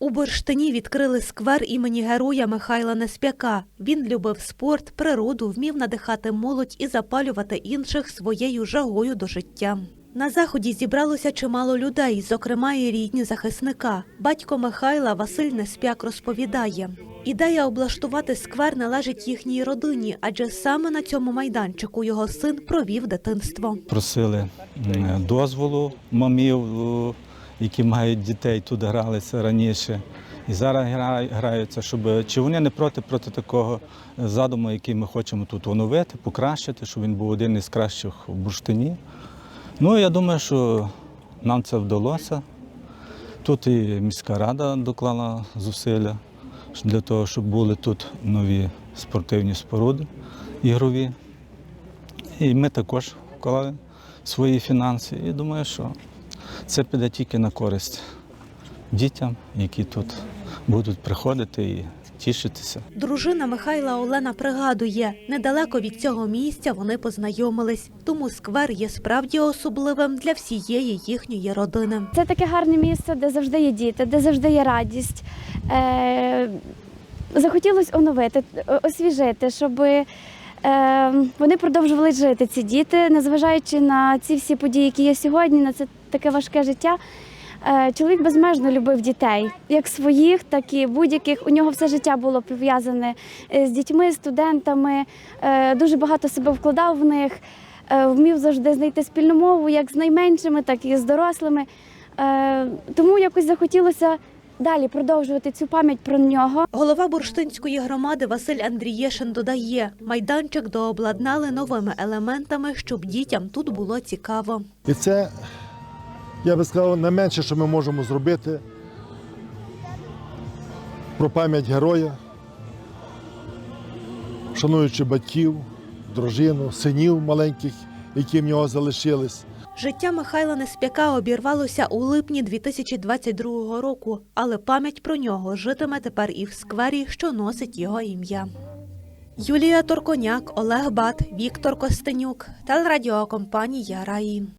У Бурштині відкрили сквер імені героя Михайла Неспяка. Він любив спорт, природу, вмів надихати молодь і запалювати інших своєю жагою до життя. На заході зібралося чимало людей, зокрема і рідні захисника. Батько Михайла Василь Неспяк розповідає. Ідея облаштувати сквер належить їхній родині, адже саме на цьому майданчику його син провів дитинство. Просили дозволу мамів, о, які мають дітей, тут гралися раніше. І зараз граються, щоб чи вони не проти проти такого задуму, який ми хочемо тут оновити, покращити, щоб він був один із кращих в бурштині. Ну, я думаю, що нам це вдалося. Тут і міська рада доклала зусилля для того, щоб були тут нові спортивні споруди ігрові. І ми також вклали свої фінанси. І думаю, що це піде тільки на користь дітям, які тут будуть приходити і тішитися. Дружина Михайла Олена пригадує, недалеко від цього місця вони познайомились, тому сквер є справді особливим для всієї їхньої родини. Це таке гарне місце, де завжди є діти, де завжди є радість. Е, захотілося оновити, освіжити, щоб е, вони продовжували жити, ці діти, незважаючи на ці всі події, які є сьогодні, на це таке важке життя. Е, Чоловік безмежно любив дітей, як своїх, так і будь-яких. У нього все життя було пов'язане е, з дітьми, студентами. Е, Дуже багато себе вкладав в них, вмів завжди знайти спільну мову як з найменшими, так і з дорослими. Тому якось захотілося далі продовжувати цю пам'ять про нього. Голова бурштинської громади Василь Андрієшин додає, майданчик дообладнали новими елементами, щоб дітям тут було цікаво. І це, я би сказав, найменше, що ми можемо зробити про пам'ять героя, шануючи батьків, дружину, синів маленьких, які в нього залишились. Життя Михайла Неспяка обірвалося у липні 2022 року, але пам'ять про нього житиме тепер і в сквері, що носить його ім'я. Юлія Торконяк, Олег Бат, Віктор Костенюк, телерадіокомпанія Раї.